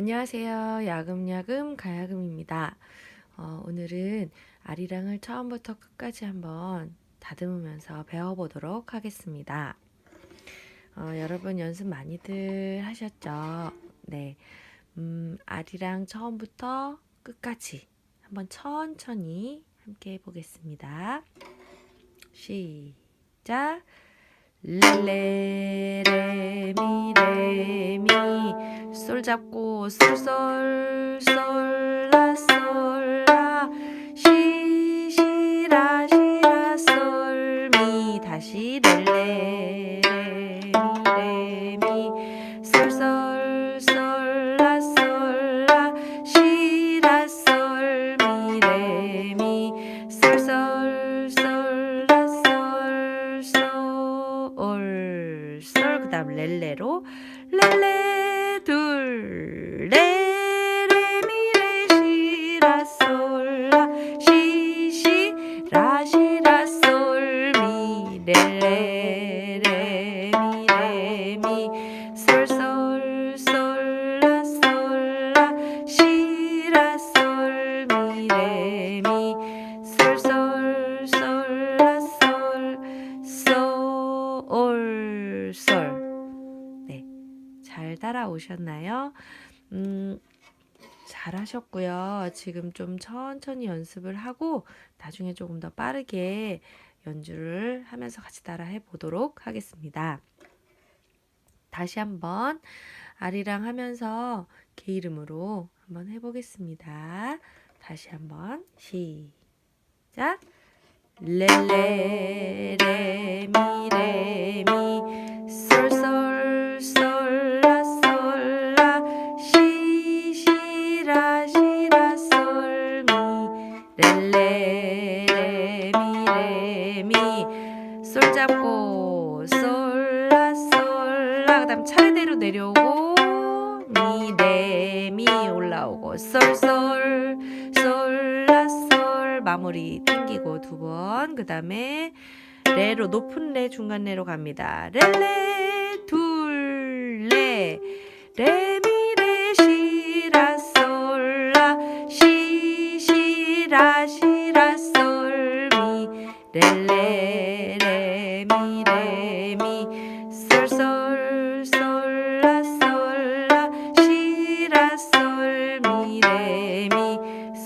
안녕하세요. 야금야금 가야금입니다. 어, 오늘은 아리랑을 처음부터 끝까지 한번 다듬으면서 배워보도록 하겠습니다. 어, 여러분 연습 많이들 하셨죠? 네. 음, 아리랑 처음부터 끝까지 한번 천천히 함께 해보겠습니다. 시작. 레 솔 잡고 솔솔 솔라 솔라. 시시라 시라 솔미. 다시 렐레 레미. 솔솔 솔라 솔라. 시라 솔미 레미. 솔솔 솔라 솔솔 그다음 렐레로 렐레 오셨나요? 음, 잘하셨고요. 지금 좀 천천히 연습을 하고 나중에 조금 더 빠르게 연주를 하면서 같이 따라 해보도록 하겠습니다. 다시 한번 아리랑 하면서 개 이름으로 한번 해보겠습니다. 다시 한번 시작. 레레 레미 레미 솔 잡고 솔라 솔라. 그다음 차례대로 내려오고 미 레 미 올라오고 솔솔 솔라 솔 마무리 튕기고 두 번. 그다음에 레로 높은 레 중간 레로 갑니다. 레레 둘레. 레미 레 시라 솔라. 시시라 시라 솔미. 렐레 레미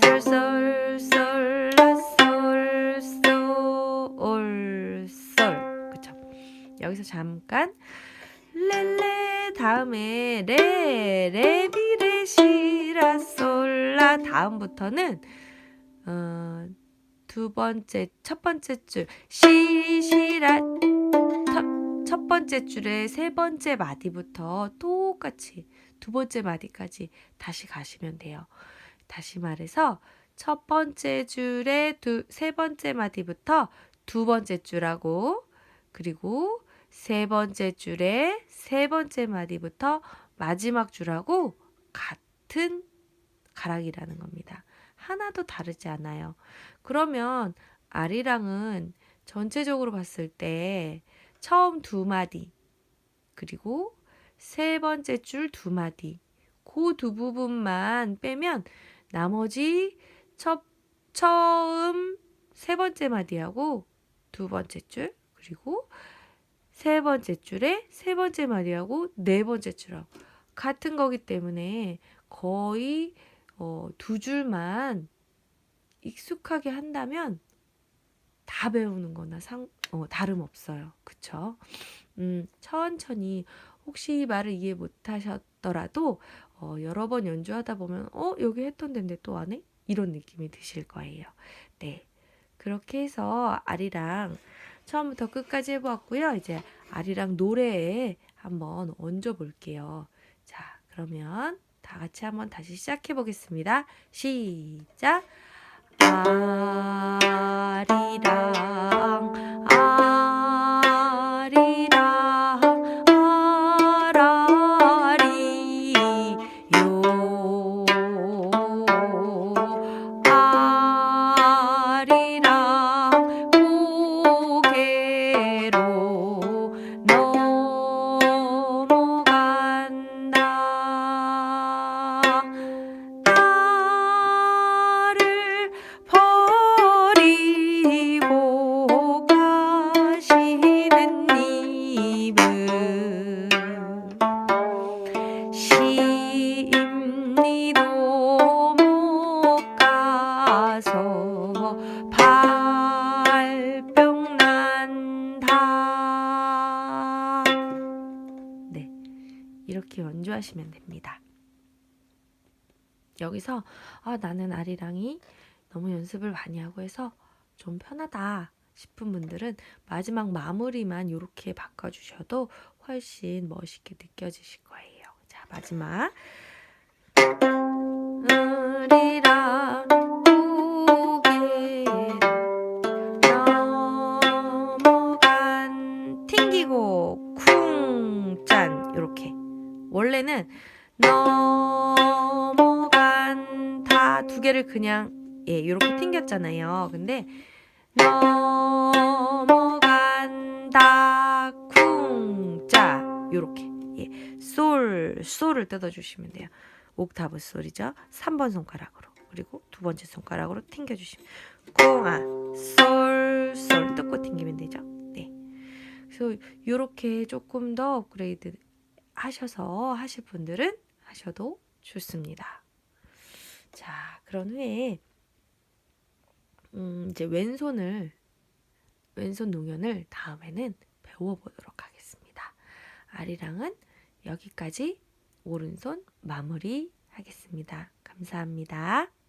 솔솔 솔라 솔솔솔 그쵸? 여기서 잠깐 레레 다음에 레 레미 레 시라 솔라. 다음부터는 어, 두 번째 첫 번째 줄 시시라. 첫, 첫 번째 줄의 세 번째 마디부터 똑같이 두 번째 마디까지 다시 가시면 돼요. 다시 말해서 첫 번째 줄의 두, 세 번째 마디부터 두 번째 줄하고 그리고 세 번째 줄의 세 번째 마디부터 마지막 줄하고 같은 가락이라는 겁니다. 하나도 다르지 않아요. 그러면 아리랑은 전체적으로 봤을 때 처음 두 마디 그리고 세 번째 줄 두 마디 그 두 부분만 빼면 나머지 첫 처음 세 번째 마디하고 두 번째 줄 그리고 세 번째 줄에 세 번째 마디하고 네 번째 줄하고 같은 거기 때문에 거의 어, 두 줄만 익숙하게 한다면 다 배우는 거나 상, 어, 다름없어요. 그쵸? 음, 천천히 혹시 이 말을 이해 못 하셨더라도 어, 여러 번 연주하다 보면 어, 여기 했던 데인데 또 안 해? 이런 느낌이 드실 거예요. 네. 그렇게 해서 아리랑 처음부터 끝까지 해보았고요. 이제 아리랑 노래에 한번 얹어 볼게요. 자, 그러면 다 같이 한번 다시 시작해 보겠습니다. 시작. 아리랑 알병난다. 네. 이렇게 연주하시면 됩니다. 여기서 아, 나는 아리랑이 너무 연습을 많이 하고 해서 좀 편하다 싶은 분들은 마지막 마무리만 이렇게 바꿔주셔도 훨씬 멋있게 느껴지실 거예요. 자, 마지막. 넘어간다 두 개를 그냥 예 이렇게 튕겼잖아요. 근데 넘어간다 쿵짜 이렇게 예, 솔 솔을 뜯어주시면 돼요. 옥타브 솔이죠. 3번 손가락으로 그리고 두 번째 손가락으로 튕겨주시면 쿵아 솔솔 뜯고 튕기면 되죠. 네. 그래서 이렇게 조금 더 업그레이드 하셔서 하실 분들은 하셔도 좋습니다. 자, 그런 후에 음, 이제 왼손을 왼손 농연을 다음에는 배워보도록 하겠습니다. 아리랑은 여기까지 오른손 마무리 하겠습니다. 감사합니다.